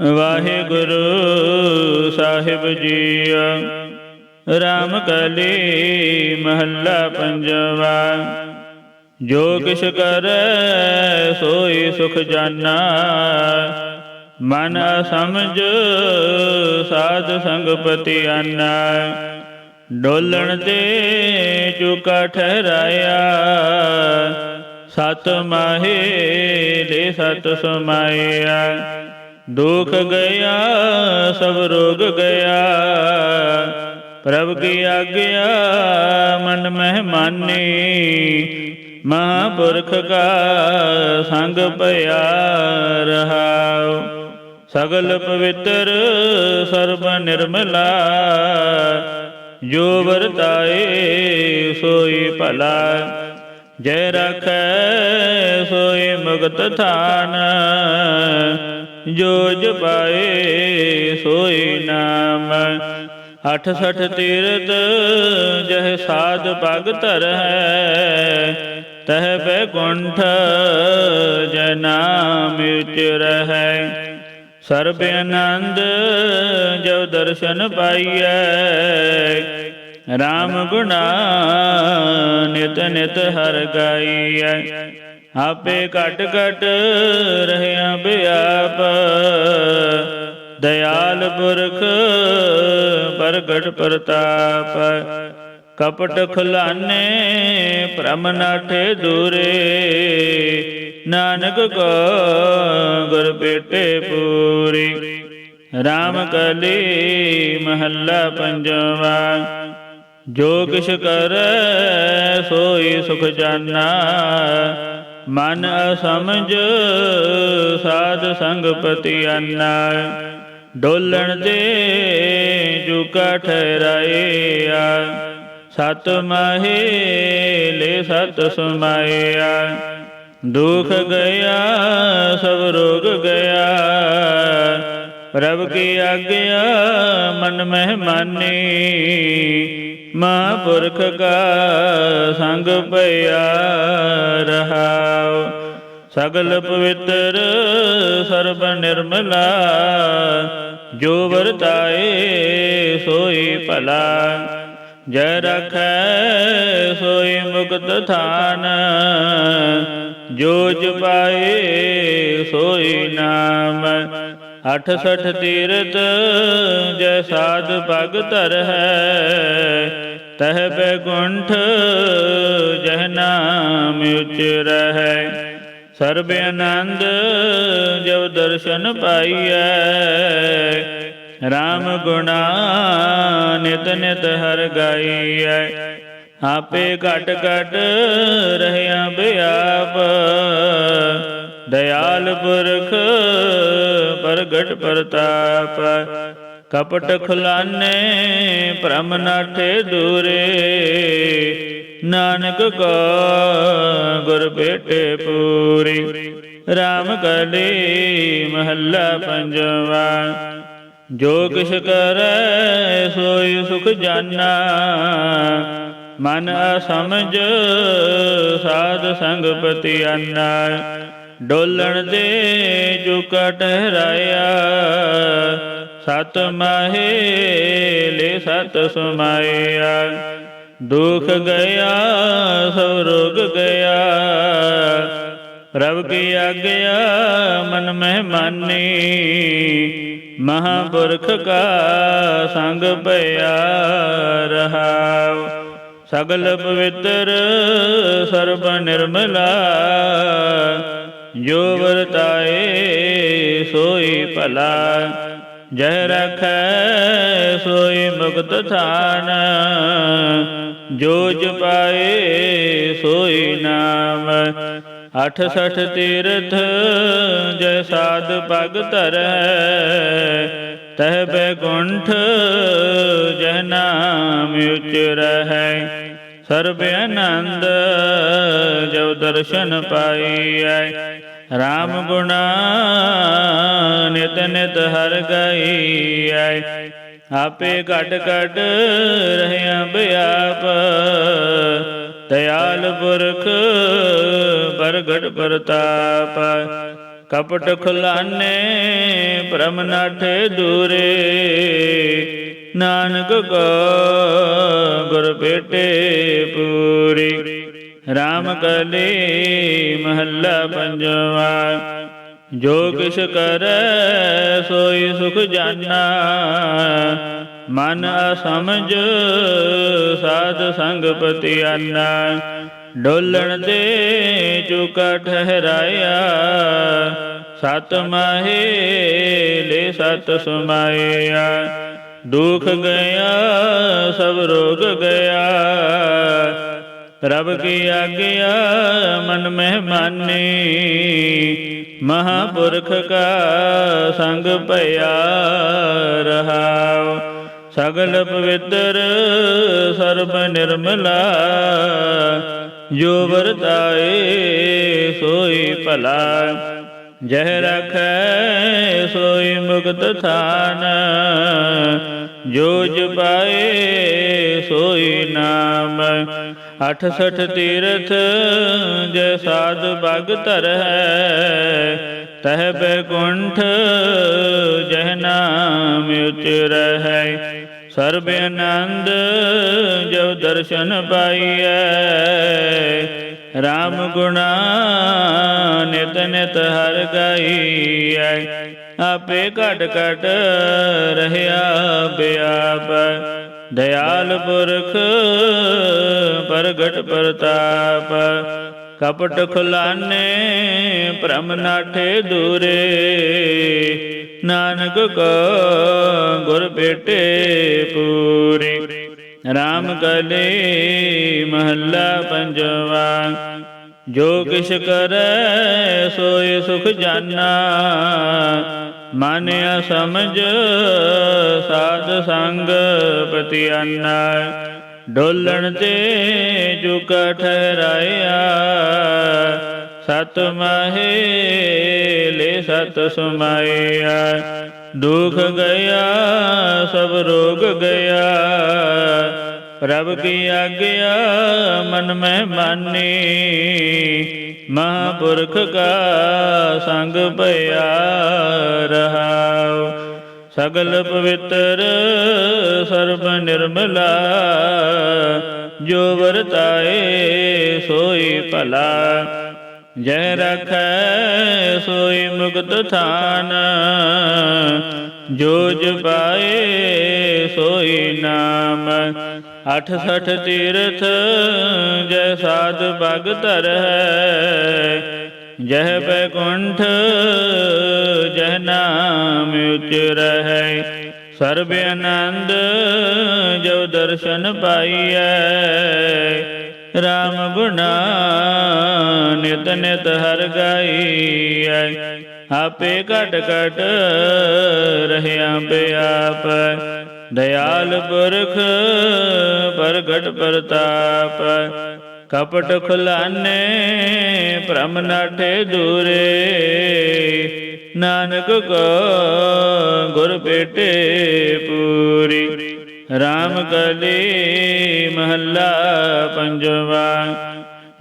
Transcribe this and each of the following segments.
ਵਾਹਿਗੁਰੂ ਸਾਹਿਬ ਜੀ ਰਾਮ ਕਲੀ ਮਹੱਲਾ ਪੰਜਵਾ। ਜੋ ਕਿਛ ਕਰੈ, ਸੋਈ ਸੁਖ ਜਾਨਾ। ਮਨ ਸਮਝ ਸਾਧ ਸੰਗਪਤੀ ਆਨਾ ਡੋਲਣ ਤੇ ਚੁਕਾ ਠਹਿਰਾਇਆ। ਸਤ ਮਾਹੇ ਦੇ ਸਤ ਸਮਾਇਆ। ਦੁਖ ਗਿਆ ਸਭ ਰੋਗ ਗਿਆ। ਪ੍ਰਭ ਕੀ ਆਗਿਆ, ਮਨ ਮਹਿਮਾਨੀ। ਮਹਾਪੁਰਖ ਕਾ ਸੰਗ ਪਿਆ ਰਹਾਉ। ਸਗਲ ਪਵਿੱਤਰ ਸਰਬ ਨਿਰਮਲਾ। ਜੋ ਵਰਤਾਏ, ਸੋਈ ਭਲਾ। ਜੈ ਰਖੈ, ਸੋਈ ਮੁਕਤ ਥਾਨ। ਜੋ ਜਪਾਏ ਸੋਈ ਨਾਮ। ਅਠ ਸਠ ਤੀਰਤ ਜਹ ਸਾਧ ਭਗ ਧਰ ਹੈ ਤਹ ਬੈਕੁੰਠ ਜੈ ਨਾਮ ਵਿੱਚ ਰਹੈ। ਸਰਬ ਆਨੰਦ ਜੋ ਦਰਸ਼ਨ ਪਾਈਐ RAM ਗੁਣਾ ਨਿਤ ਨਿਤ ਹਰ ਗਾਈਐ ਆਪੇ ਘਟ ਘਟ ਰਹਿਆ ਬਿਆਪ ਦਇਆਲ ਪੁਰਖ ਪ੍ਰਗਟ ਪ੍ਰਤਾਪ ਕਪਟ ਖੁਲਾਨੇ ਭ੍ਰਮ ਨਾਠੇ ਦੂਰੇ ਨਾਨਕ ਕੋ ਗੁਰ ਬੇਟੇ ਪੂਰੀ RAM ਕਲੀ ਮਹੱਲਾ ਪੰਜਵਾ ਜੋ ਕਿਛ ਕਰੈ, ਸੋਈ ਸੁਖ ਜਾਨਾ ਮਨ ਅਸਮਝ, ਸਾਧ ਸੰਗਪਤੀ ਆਨਾ ਡੋਲਣ ਦੇ ਜੁਕਾ ਠਹਿਰਾਇਆ ਸਤ ਮਾਹੇ ਲੈ ਸਤ ਸਮਾਇਆ। ਦੁਖ ਗਿਆ, ਸਭ ਰੋਗ ਗਿਆ। ਪ੍ਰਭ ਕੀ ਆਗਿਆ, ਮਨ ਮਹਿਮਾਨੀ। ਮਹਾਂਪੁਰਖ ਕਾ ਸੰਗ ਪਿਆ ਰਹਾਉ। ਸਗਲ ਪਵਿੱਤਰ ਸਰਬ ਨਿਰਮਲਾ, ਜੋ ਵਰਤਾਏ ਸੋਈ ਭਲਾ। ਜੈ ਰਖੈ ਸੋਈ ਮੁਕਤ ਥਾਨ, ਜੋ ਜਪਾਏ ਸੋਈ ਨਾਮ। ਅਠ ਸਠ ਤੀਰਤ ਜੈ ਸਾਧ ਭਗਤ ਧਰ ਹੈ ਤਹ ਬੈਗੁੰਠ ਜਹ ਨਾਮ ਉਚ ਸਰਬ ਆਨੰਦ ਜਬ ਦਰਸ਼ਨ ਪਾਈਐ। RAM ਗੁਣਾ ਨਿਤ ਨਿਤ ਹਰ ਗਾਈਐ। ਆਪੇ ਘਟ ਘਟ ਰਹਿਆ ਬਿਆਪ। ਦਇਆਲ ਪੁਰਖ ਪ੍ਰਗਟ ਪ੍ਰਤਾਪ। ਕਪਟ ਖੁਲਾਨੇ, ਭ੍ਰਮ ਨਾਠੇ ਦੂਰੇ। ਨਾਨਕ ਕੋ ਗੁਰ ਬੇਟੇ ਪੂਰੀ। RAM ਕਲੀ ਮਹੱਲਾ ਪੰਜਵਾ। ਜੋ ਕਿਛ ਕਰੈ, ਸੋਈ ਸੁਖ ਜਾਨਾ। ਮਨ ਅਸਮਝ, ਸਾਧ ਸੰਗਪਤੀ ਆਨਾ ਡੋਲਣ ਦੇ ਜੁਕਾ ਠਹਿਰਾਇਆ। ਸਤ ਮਾਹੇ ਲੈ ਸਤ ਸਮਾਇਆ ਦੁਖ ਗਿਆ ਸਭ ਰੋਗ ਗਿਆ। ਪ੍ਰਭ ਕੀ ਆਗਿਆ, ਮਨ ਮਹਿਮਾਨੀ। ਮਹਾਪੁਰਖ ਕਾ ਸੰਗ ਭਇਆ ਰਹਾਉ। ਸਗਲ ਪਵਿੱਤਰ ਸਰਬ ਨਿਰਮਲਾ। ਜੋ ਵਰਤਾਏ, ਸੋਈ ਭਲਾ। ਜਹ ਰਖੈ ਸੋਈ ਮੁਕਤ ਥਾਨ, ਜੋ ਜਪਾਏ ਸੋਈ ਨਾਮ। ਅਠ ਸਠ ਤੀਰਥ ਜੈ ਸਾਧ ਭਗ ਧਰ, ਤਹ ਬੈਗੁੰਠ ਜਹ ਨਾਮ ਉਚ ਰਹੈ। ਸਰਬ ਆਨੰਦ ਜੋ ਦਰਸ਼ਨ ਪਾਈਐ। RAM ਗੁਣਾ ਨਿਤ ਨਿਤ ਹਰ ਗਈ ਗਈਐ ਆਪੇ ਘਟ ਘਟ ਰਹਿਆ ਬਿਆਪ। ਦਇਆਲ ਪੁਰਖ ਪ੍ਰਗਟ ਪ੍ਰਤਾਪ। ਕਪਟ ਖੁਲਾਨੇ ਭ੍ਰਮ ਨਾਠੇ ਦੂਰੇ। ਨਾਨਕ ਕੋ ਗੁਰ ਭੇਟੇ ਪੂਰੀ। RAM ਕਲੀ ਮਹੱਲਾ ਪੰਜਵਾ। ਜੋ ਕਿਛ ਕਰੈ, ਸੋਈ ਸੁਖ ਜਾਣਾ ਮਨ ਅਸਮਝ, ਸਾਧ ਸੰਗ ਪਤਿਆਨਾ। ਡੋਲਣ ਦੇ ਚੁਕਾ ਠਹਿਰਾਇਆ। ਸਤ ਮਾਹੇ ਲੈ ਸਤ ਸਮਾਇਆ। ਦੁਖ ਗਿਆ, ਸਭ ਰੋਗ ਗਿਆ। ਰਬ ਕੀ ਆਗਿਆ, ਮਨ ਮਹਿਮਾਨੀ, ਮਹਾਪੁਰਖ ਕਾ ਸੰਗ ਭਇਆ ਰਹਾਉ ਸਗਲ ਪਵਿੱਤਰ, ਸਰਬ ਨਿਰਮਲਾ, ਜੋ ਵਰਤਾਏ, ਸੋਈ ਭਲਾ। ਜਹ ਰਖੈ ਸੋਈ ਮੁਕਤ ਥਾਨ, ਜੋ ਜਪਾਏ ਸੋਈ ਨਾਮ। 68 ਤੀਰਥ ਜੈ ਸਾਧ ਭਗ ਧਰ ਹੈ ਤਹ ਬੈਕੁੰਠ ਜਹ ਨਾਮ ਉਚਰ ਹੈ ਸਰਬ ਆਨੰਦ ਜੋ ਦਰਸ਼ਨ ਪਾਈਐ RAM ਗੁਣਾ ਨਿਤ ਨਿਤ ਹਰ ਗਾਈਐ ਆਪੇ ਘਟ ਘਟ ਰਹਿਆ ਬਿਆਪ। ਦਇਆਲ ਪੁਰਖ ਪ੍ਰਗਟ ਪ੍ਰਤਾਪ। ਕਪਟ ਖੁਲਾਨੇ ਭ੍ਰਮ ਨਾਠੇ ਦੂਰੇ। ਨਾਨਕ ਕੋ ਗੁਰ ਭੇਟੇ ਪੂਰੀ। RAM ਕਲੇ ਮਹੱਲਾ ਪੰਜਵਾ। ਜੋ ਕਿਛ ਕਰੈ, ਸੋਏ ਸੁਖ ਜਾਨਾ। ਮਨ ਅਸਮਝ, ਸਾਧ ਸੰਗ ਪਤਿਆਨਾ ਡੋਲਣ ਤੇ ਜੁਕ ਠਹਿਰਾਇਆ ਸਤ ਮਹੇ ਲੈ ਸਤ ਸਮਾਇਆ। ਦੁਖ ਗਿਆ, ਸਭ ਰੋਗ ਗਿਆ। ਪ੍ਰਭ ਕੀ ਆਗਿਆ, ਮਨ ਮੈਂ ਮਾਨੀ। ਮਹਾਪੁਰਖ ਕਾ ਸੰਗ ਭਇਆ ਰਹਾਉ। ਸਗਲ ਪਵਿੱਤਰ ਸਰਬ ਨਿਰਮਲਾ, ਜੋ ਵਰਤਾਏ ਸੋਈ ਭਲਾ। ਜੈ ਰਖੈ ਸੋਈ ਮੁਕਤ ਥਾਨ, ਜੋ ਜਪਾਏ ਸੋਈ ਨਾਮ। 68 ਤੀਰਥ ਜੈ ਸਾਧ ਭਗਤ ਧਰ ਹੈ ਜਹ ਬੈਕੁੰਠ ਜਹ ਨਾਮ ਉਚਰ ਹੈ ਸਰਬ ਆਨੰਦ ਜੋ ਦਰਸ਼ਨ ਪਾਈਐ RAM ਗੁਣਾ ਨਿਤ ਨਿਤ ਹਰ ਗਾਈਐ ਆਪੇ ਘਟ ਘਟ ਰਹਿਆ ਬਿਆਪ ਦਇਆਲ ਪੁਰਖ ਪ੍ਰਗਟ ਪ੍ਰਤਾਪ। ਕਪਟ ਖੁਲਾਨੇ ਭ੍ਰਮ ਨਾਠੇ ਦੂਰੇ। ਨਾਨਕ ਕੋ ਗੁਰ ਭੇਟੇ ਪੂਰੀ। RAM ਕਲੀ ਮਹੱਲਾ ਪੰਜਵਾ,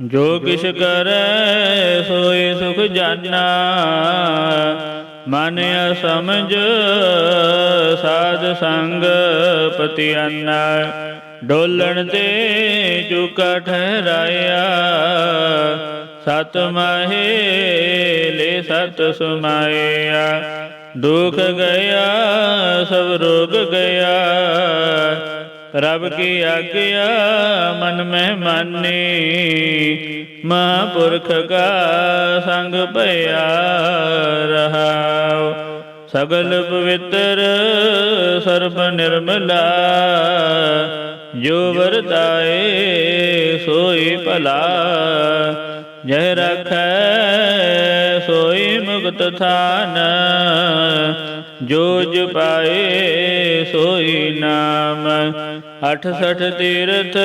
ਜੋ ਕਿਛ ਕਰੈ ਸੋਏ ਸੁਖ ਜਾਨਾ। ਮਨ ਅਸਮਝ ਸਾਧ ਸੰਗ ਪਤਿਆਨਾ। ਡੋਲਣ ਤੇ ਚੁਕਾ ਠਹਿਰਾਇਆ। ਸਤ ਮਾਹੇ ਲੈ ਸਤ ਸਮਾਇਆ। ਦੁਖ ਗਿਆ ਸਭ ਰੋਗ ਗਿਆ। ਰਬ ਕੀ ਆਗਿਆ, ਮਨ ਮੈਂ ਮਾਨੀ ਮਹਾਪੁਰਖ ਕਾ ਸੰਗ ਭਇਆ ਰਹਾਉ। ਸਗਲ ਪਵਿੱਤਰ ਸਰਬ ਨਿਰਮਲਾ। ਜੋ ਵਰਤਾਏ, ਸੋਈ ਭਲਾ। ਜਹ ਰਖੈ ਸੋਈ ਮੁਕਤ ਥਾਨ, ਜੋ ਜਪਾਏ ਸੋਈ ਨਾਮ। 68 ਤੀਰਥ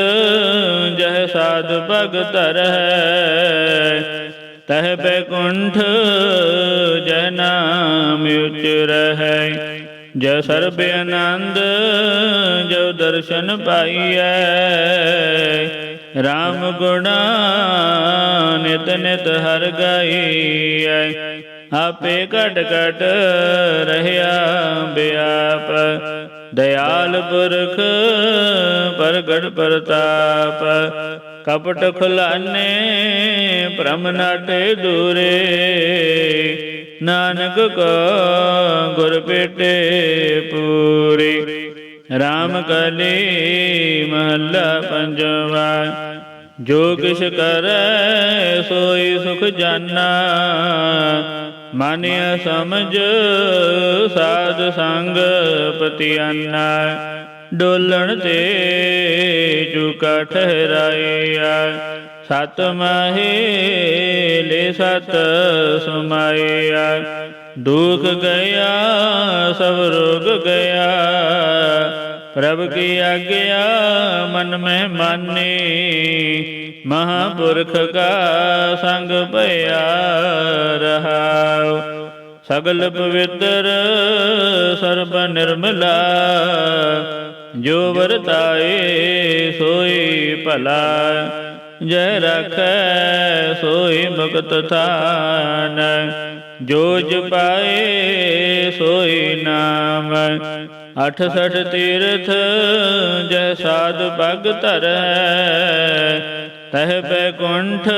ਜਹ ਸਾਧ ਭਗਤ ਰਹਿ। ਤਹ ਬੈਕੁੰਠ ਜਹ ਨਾਮ ਉਚਰ ਹੈ ਜੈ ਸਰਬ ਆਨੰਦ ਜੋ ਦਰਸ਼ਨ ਪਾਈਐ। RAM ਗੁਣਾ ਨਿਤ ਨਿਤ ਹਰ ਗਾਈਐ। ਆਪੇ ਘਟ ਘਟ ਰਹਿਆ ਬਿਆਪ। ਦਇਆਲ ਪੁਰਖ ਪ੍ਰਗਟ ਪ੍ਰਤਾਪ। ਕਪਟ ਖੁਲਾਨੇ ਭ੍ਰਮ ਨਾਟੇ ਦੂਰੇ। ਨਾਨਕ ਕੋ ਗੁਰ ਭੇਟੇ ਪੂਰੀ। RAM ਕਲੀ ਮਹੱਲਾ ਪੰਜਵਾ, ਜੋ ਕਿਛ ਕਰੈ ਸੋਈ ਸੁਖ ਜਾਨਾ। ਮਾਨਿਆ ਸਮਝ, ਸਾਧ ਸੰਗ ਪਤਿਆਨਾ ਡੋਲਣ ਤੇ ਚੁਕਾ ਠਹਿਰਾਇਆ। ਸਤ ਮਾਹੇ ਲੈ ਸਤ ਸਮਾਇਆ। ਦੁਖ ਗਿਆ, ਸਭ ਰੋਗ ਗਿਆ। ਪ੍ਰਭ ਕੀ ਆਗਿਆ, ਮਨ ਮੈਂ ਮਾਨੇ। ਮਹਾਪੁਰਖ ਕਾ ਸੰਗ ਭਇਆ ਰਹਾਉ। ਸਗਲ ਪਵਿੱਤਰ ਸਰਬ ਨਿਰਮਲਾ। ਜੋ ਵਰਤਾਏ ਸੋਈ ਭਲਾ। ਜੈ ਰਖੈ, ਸੋਈ ਮੁਕਤ ਥਾਨ। ਜੋ ਜਪਾਏ ਸੋਈ ਨਾਮ। ਅਠ ਸਠ ਤੀਰਥ, ਜੈ ਸਾਧ ਭਗ ਧਰੈ। ਤਹ ਪੈ ਕੁੰਠ,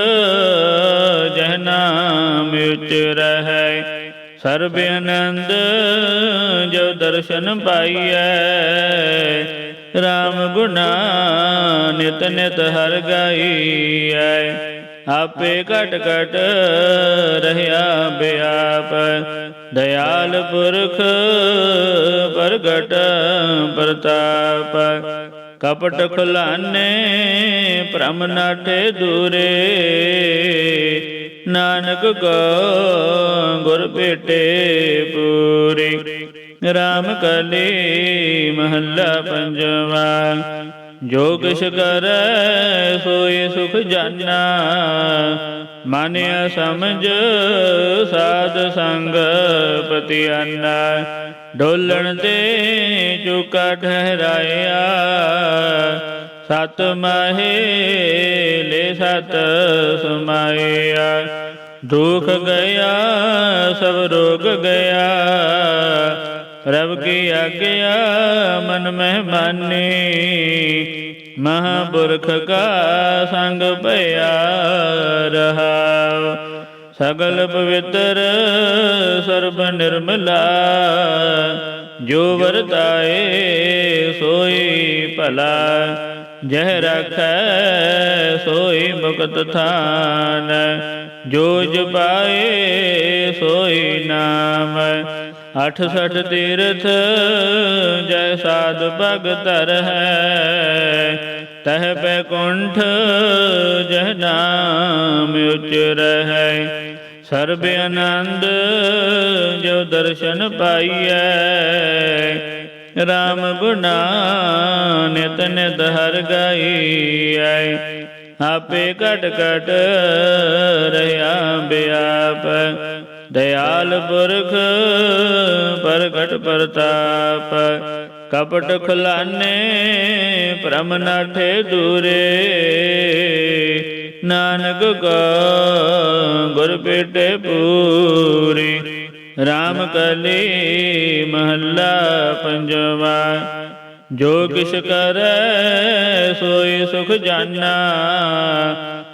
ਜਹ ਨਾਮ ਉਚਰਹਿ ਸਰਬ ਆਨੰਦ ਜੋ ਦਰਸ਼ਨ ਪਾਈਐ। RAM ਗੁਣਾ ਨਿਤ ਨਿਤ ਹਰ ਗਾਈਐ ਆਪੇ ਘਟ ਘਟ ਰਹਿਆ ਬਿਆਪ। ਦਇਆਲ ਪੁਰਖ ਪ੍ਰਗਟ ਪ੍ਰਤਾਪ। ਕਪਟ ਖੁਲਾਨੇ ਭ੍ਰਮ ਨਾਟੇ ਦੂਰੇ। ਨਾਨਕ ਕੋ ਗੁਰ ਭੇਟੇ ਪੂਰੀ। RAM ਕਲੀ ਮਹੱਲਾ ਪੰਜਵਾ। ਜੋ ਕਿਛ ਕਰੈ ਸੋਈ ਸੁਖ ਜਾਨਾ। ਮਾਨਿਆ ਸਮਝ ਸਾਧ ਸੰਗ ਪਤਿਆਨਾ। ਡੋਲਣ ਤੇ ਚੁਕਾ ਠਹਿਰਾਇਆ। ਸਤ ਮਾਹੇ ਲੈ ਸਤ ਸਮਾਇਆ। ਦੁਖ ਗਿਆ, ਸਭ ਰੋਗ ਗਿਆ। ਪ੍ਰਭ ਕੀ ਆਗਿਆ ਮਨ ਮਹਿ ਮਾਨੀ ਮਹਾਪੁਰਖ ਕਾ ਸੰਗ ਭਇਆ ਰਹਾਉ ਸਗਲ ਪਵਿੱਤਰ ਸਰਬ ਨਿਰਮਲਾ ਜੋ ਵਰਤਾਏ ਸੋਈ ਭਲਾ। ਜਹ ਰਖੈ ਸੋਈ ਮੁਕਤ ਥਾਨ ਜੋ ਜਪਾਏ ਸੋਈ ਨਾਮ। ਅਠ ਸਠ ਤੀਰਥ, ਜੈ ਸਾਧ ਭਗਤਰ ਹੈ ਤਹ ਪੈ ਕੁੰਠ, ਜਹ ਨਾਮ ਉਚਰਹਿ ਸਰਬ ਆਨੰਦ ਜੋ ਦਰਸ਼ਨ ਪਾਈਐ। RAM ਗੁਣਾ ਨਿਤ ਨਿਤ ਹਰ ਗਾਈਐ। ਆਪੇ ਘਟ ਘਟ ਰਹਾ ਬਿਆਪ। ਦਇਆਲ ਪੁਰਖ ਪ੍ਰਗਟ ਪ੍ਰਤਾਪ, ਕਪਟ ਖੁਲਾਨੇ ਭ੍ਰਮ ਨਾਠੇ ਦੂਰੇ ਨਾਨਕ ਕੋ ਗੁਰ ਭੇਟੇ ਪੂਰੀ RAM ਕਲੀ ਮਹੱਲਾ ਪੰਜਵਾ। ਜੋ ਕਿਛ ਕਰੈ, ਸੋਈ ਸੁਖ ਜਾਣਾ।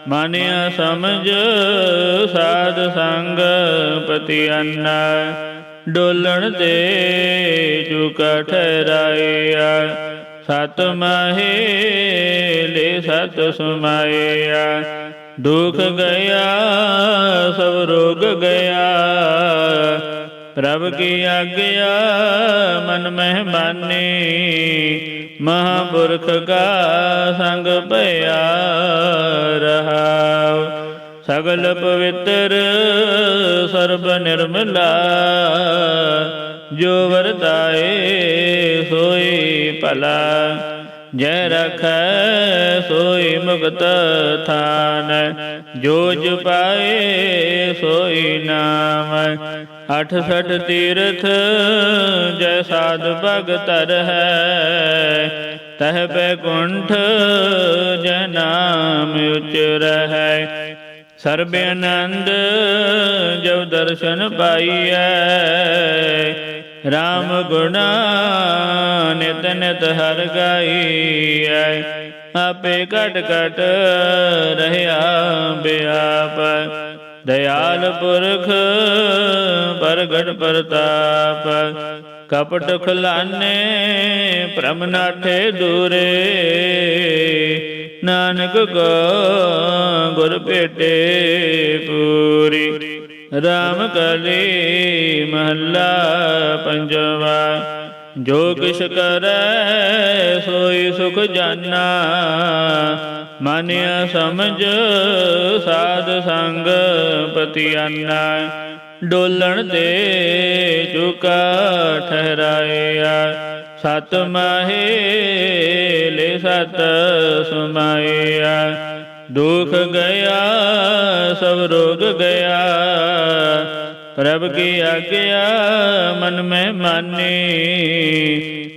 ਮਾਨਿਆ ਸਮਝ, ਸਾਧ ਸੰਗ ਪਤਿਆਨਾ ਡੋਲਣ ਦੇ ਚੁਕਾ ਠਹਿਰਾਇਆ ਸਤ ਮਾਹੇ ਲੈ ਸਤ ਸਮਾਇਆ। ਦੁਖ ਗਿਆ, ਸਭ ਰੋਗ ਗਿਆ। ਪ੍ਰਭ ਕੀ ਆਗਿਆ, ਮਨ ਮਹਿ ਮਾਨੀ ਮਹਾਪੁਰਖ ਕਾ ਸੰਗ ਭਇਆ ਰਹਾਉ। ਸਗਲ ਪਵਿੱਤਰ ਸਰਬ ਨਿਰਮਲਾ, ਜੋ ਵਰਤਾਏ ਸੋਈ ਭਲਾ। ਜੈ ਰਖੈ ਸੋਈ ਮੁਕਤ ਥਾਨ, ਜੋ ਜਪਾਏ ਸੋਈ ਨਾਮ। ਅਠ ਸਠ ਤੀਰਥ ਜੈ ਸਾਧ ਭਗਤ ਹੈ ਤਹ ਬੈ ਜੈ ਨਾਮ ਉਚਰਹਿ ਸਰਬ ਆਨੰਦ ਜਬ ਦਰਸ਼ਨ ਪਾਈਐ RAM ਗੁਣਾ ਨਿਤ ਨਿਤ ਹਰ ਗਾਈਐ ਆਪੇ ਘਟ ਘਟ ਰਹਿਆ ਬਿਆਪ ਦਇਆਲ ਪੁਰਖ ਪ੍ਰਗਟ ਪ੍ਰਤਾਪ ਕਪਟ ਖਲਾਨੇ ਭ੍ਰਮ ਨਾਠੇ ਦੂਰੇ ਨਾਨਕ ਕੋ ਗੁਰ ਭੇਟੇ ਪੂਰੀ RAM ਕਲੀ ਮਹੱਲਾ ਪੰਜਵਾ, ਜੋ ਕਿਛ ਕਰੈ ਸੋਈ ਸੁਖ ਜਾਨਾ, ਮਾਨਿਆ ਸਮਝ ਸਾਧ ਸੰਗ ਪਤਿਆਨਾ। ਡੋਲਣ ਤੇ ਚੁਕਾ ਠਹਿਰਾਇਆ, ਸਤ ਮਾਹੇ ਸਤ ਸੁਮਾਇਆ। ਦੁਖ ਗਿਆ, ਸਭ ਰੋਗ ਗਿਆ। ਪ੍ਰਭ ਕੀ ਆਗਿਆ, ਮਨ ਮੈਂ ਮਾਨੀ।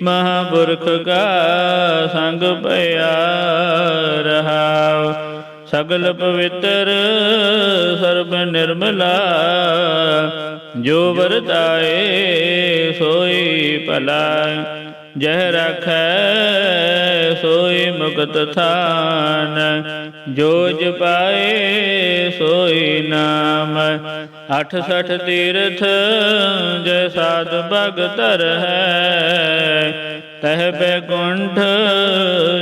ਮਹਾਪੁਰਖ ਕਾ ਸੰਗ ਪਿਆ ਰਹਾਉ। ਸਗਲ ਪਵਿੱਤਰ, ਸਰਬ ਨਿਰਮਲਾ। ਜੋ ਵਰਤਾਏ, ਸੋਈ ਭਲਾ। ਜਹ ਰਖੈ ਸੋਈ ਮੁਕਤ ਥਾਨ, ਜੋ ਜਪਾਏ ਸੋਈ ਨਾਮ। 68 ਤੀਰਥ ਜੈ ਸਾਧ ਭਗਤ ਹੈ ਤਹ ਬੈਕੁੰਠ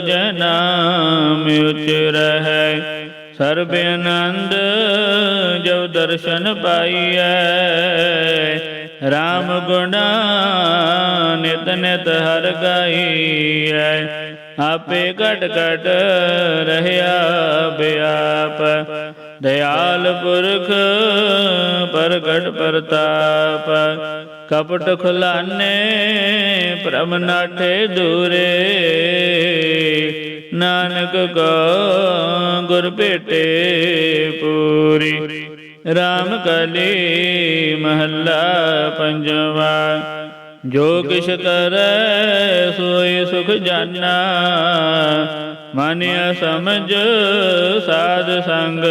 ਜਨਾਮ ਉਚਰ ਹੈ ਸਰਬ ਆਨੰਦ ਜਬ ਦਰਸ਼ਨ ਪਾਈਐ, ਰਾਮ ਗੁਣਾ ਨਿਤ ਨਿਤ ਹਰ ਗਾਈਐ। ਆਪੇ ਘਟ ਘਟ ਰਹਿਆ ਬਿਆਪ। ਦਇਆਲ ਪੁਰਖ ਪ੍ਰਗਟ ਪ੍ਰਤਾਪ। ਕਪਟ ਖੁਲਾਨੇ ਭ੍ਰਮ ਨਾਠੇ ਦੂਰੇ। ਨਾਨਕ ਕੋ ਗੁਰ ਭੇਟੇ ਪੂਰੀ। RAM ਕਲੀ ਮਹੱਲਾ ਪੰਜਵਾ। ਜੋ ਕਿਛ ਕਰੈ, ਸੋਈ ਸੁਖ ਜਾਨਾ ਮਾਨਿਆ ਸਮਝ ਸਾਧ ਸੰਗ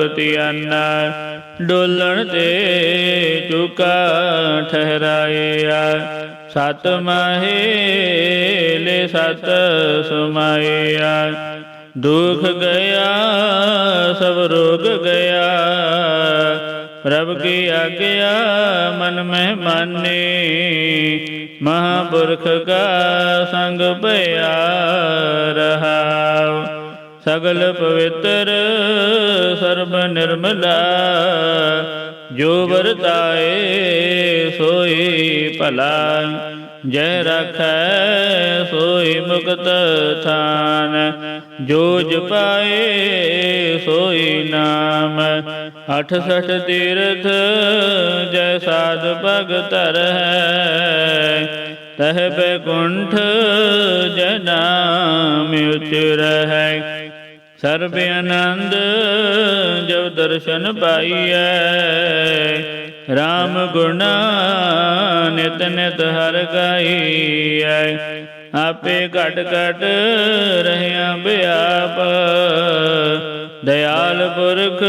ਪਤਿਆਨਾ ਡੋਲਣ ਤੇ ਚੁਕਾ ਠਹਿਰਾਇਆ। ਸਤ ਮਾਹੇ ਲੈ ਸਤ ਸੁਮਾਇਆ। ਦੁਖ ਗਿਆ, ਸਭ ਰੋਗ ਗਿਆ। ਪ੍ਰਭ ਕੀ ਆਗਿਆ ਮਨ ਮਹਿ ਮਾਨੇ ਮਹਾਪੁਰਖ ਕਾ ਸੰਗ ਭਇਆ ਰਹਾਉ। ਸਗਲ ਪਵਿੱਤਰ ਸਰਬ ਨਿਰਮਲਾ, ਜੋ ਵਰਤਾਏ ਸੋਈ ਭਲਾ। ਜੈ ਰਖੈ ਸੋਈ ਮੁਕਤ ਥਾਨ, ਜੋ ਜਪਾਏ ਸੋਈ ਨਾਮ। 68 ਤੀਰਥ ਜੈ ਸਾਧ ਭਗਤ ਹੈ ਤਹ ਬੈਕੁੰਠ ਜਨਾਮ ਉਚਰ ਹੈ ਸਰਬ ਆਨੰਦ ਜਬ ਦਰਸ਼ਨ ਪਾਈਐ RAM ਗੁਣਾ ਨਿਤ ਨਿਤ ਹਰ ਗਾਈਐ ਆਪੇ ਘਟ ਘਟ ਰਹਿਆ ਬਿਆਪ ਦਇਆਲ ਪੁਰਖ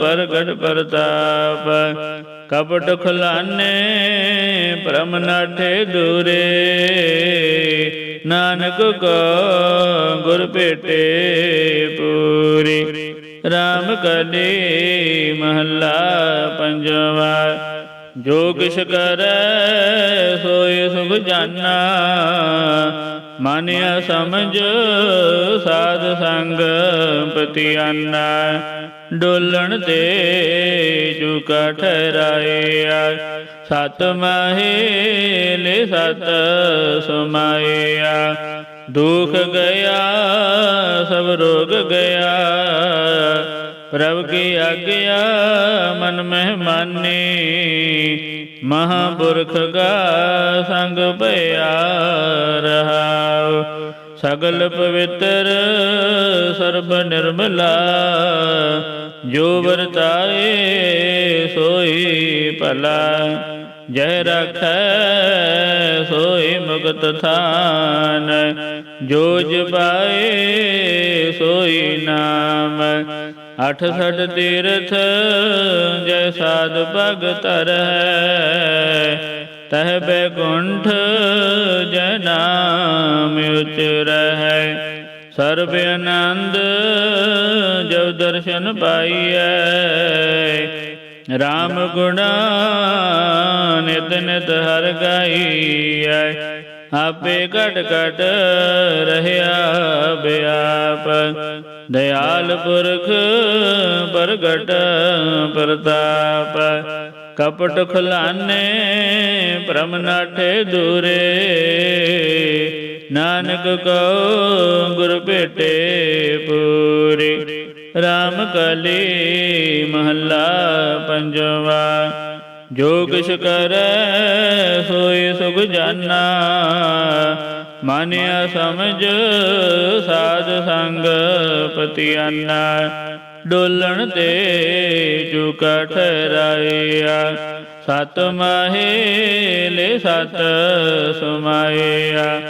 ਪ੍ਰਗਟ ਪ੍ਰਤਾਪ ਕਪਟ ਖੁਲਾਨੇ ਭ੍ਰਮ ਨਾਠੇ ਦੂਰੇ ਨਾਨਕ ਕੋ ਗੁਰ ਭੇਟੇ ਪੂਰੀ RAM ਕਲੀ ਮਹੱਲਾ ਪੰਜਵਾ। ਜੋ ਕਿਛ ਕਰੈ ਸੋਈ ਸੁਖ ਜਾਨਾ। ਮਾਨਿਆ ਸਮਝ ਸਾਧ ਸੰਗ ਪਤਿਆਨਾ। ਡੋਲਣ ਤੇ ਚੁਕਾ ਠਹਿਰਾਇਆ ਸਤ ਮਾਹੇ ਲੈ ਸਤ ਸਮਾਇਆ। ਦੁਖ ਗਿਆ, ਸਭ ਰੋਗ ਗਿਆ। ਪ੍ਰਭ ਕੀ ਆਗਿਆ, ਮਨ ਮਹਿਮਾਨੀ। ਮਹਾਪੁਰਖ ਕਾ ਸੰਗ ਭਇਆ ਰਹਾਉ। ਸਗਲ ਪਵਿੱਤਰ ਸਰਬ ਨਿਰਮਲਾ। ਜੋ ਵਰਤਾਏ, ਸੋਈ ਭਲਾ। ਜਹ ਰਖੈ ਸੋਈ ਮੁਕਤ ਥਾਨ, ਜੋ ਜਪਾਏ ਸੋਈ ਨਾਮ। ਅਠ ਸਠ ਤੀਰਥ ਜੈ ਸਾਧ ਭਗਤ ਰਹਿ ਤਹ ਬੈਕੁੰਠ ਜੈ ਨਾਮ ਉਚਰਹਿ ਸਰਬ ਆਨੰਦ ਜਬ ਦਰਸ਼ਨ ਪਾਈਐ RAM ਗੁਣਾ ਨਿਤ ਨਿਤ ਹਰ ਗਾਈਐ, ਆਪੇ ਘਟ ਘਟ ਰਹਿਆ ਬਿਆਪ। ਦਇਆਲ ਪੁਰਖ ਪ੍ਰਗਟ ਪ੍ਰਤਾਪ, ਕਪਟ ਖੁਲਾਨੇ ਭ੍ਰਮ ਨਾਠੇ ਦੂਰੇ। ਨਾਨਕ ਕਉ ਗੁਰ ਭੇਟੇ ਪੂਰੀ। RAM ਕਲੀ ਮਹੱਲਾ ਪੰਜਵਾ, ਜੋ ਕਿਛ ਕਰੈ ਸੋਈ ਸੁਖ ਜਾਨਾ। ਮਾਨਿਆ ਸਮਝ, ਸਾਧ ਸੰਗ ਪਤਿਆਨਾ। ਡੋਲਣ ਤੇ ਚੁਕਾ ਠਹਿਰਾਇਆ ਸਤ ਮਾਹੇ ਲੈ ਸਤ ਸੁਮਾਇਆ।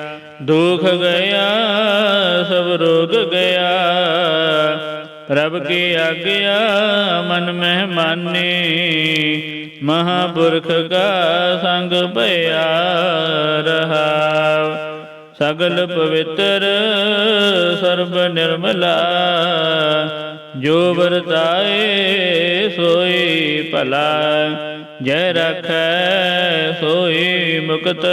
ਦੁਖ ਗਿਆ, ਸਭ ਰੋਗ ਗਿਆ। ਪ੍ਰਭ ਕੀ ਆਗਿਆ ਮਨ ਮਹਿ ਮਾਨੇ ਮਹਾਪੁਰਖ ਕਾ ਸੰਗ ਭਇਆ ਰਹਾ। ਸਗਲ ਪਵਿੱਤਰ ਸਰਬ ਨਿਰਮਲਾ, ਜੋ ਵਰਤਾਏ ਸੋਈ ਭਲਾ। ਜੈ ਰਖੈ ਸੋਈ ਮੁਕਤ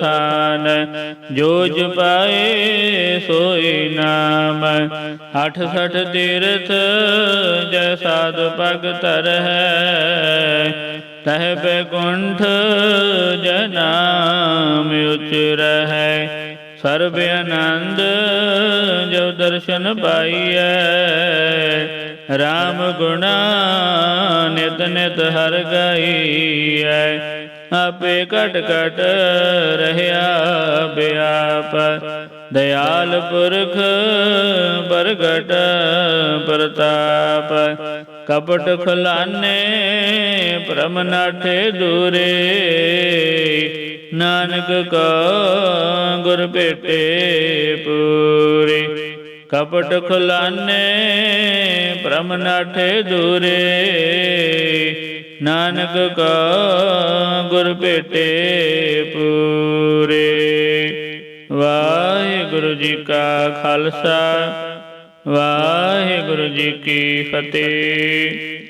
ਥਾਨ, ਜੋ ਜਪਾਏ ਸੋਈ ਨਾਮ। ਅਠ ਸਠ ਤੀਰਥ ਜੈ ਸਾਧ ਭਗਤ ਰਹੈ, ਤਹ ਬੈਕੁੰਠ ਜਨਾਮ ਉਚਰਹਿ ਸਰਬ ਆਨੰਦ ਜੋ ਦਰਸ਼ਨ ਪਾਈਐ RAM ਗੁਣਾ ਨਿਤ ਨਿਤ ਹਰ ਗਾਈਐ। ਆਪੇ ਘਟ ਘਟ ਰਹਿਆ ਬਿਆਪ ਦਇਆਲ ਪੁਰਖ ਪ੍ਰਗਟ ਪ੍ਰਤਾਪ। ਕਪਟ ਖੁਲਾਨੇ, ਭ੍ਰਮ ਨਾਠੇ ਦੂਰੇ ਨਾਨਕ ਕਾ ਗੁਰ ਭੇਟੇ ਪੂਰੇ, ਕਪਟ ਖੁਲਾਨੇ ਭ੍ਰਮ ਨਾਠੇ ਦੂਰੇ। ਨਾਨਕ ਕਾ ਗੁਰ ਭੇਟੇ ਪੂਰੇ, ਵਾਹਿਗੁਰੂ ਜੀ ਕਾ ਖਾਲਸਾ, ਵਾਹਿਗੁਰੂ ਜੀ ਕੀ ਫਤਿਹ।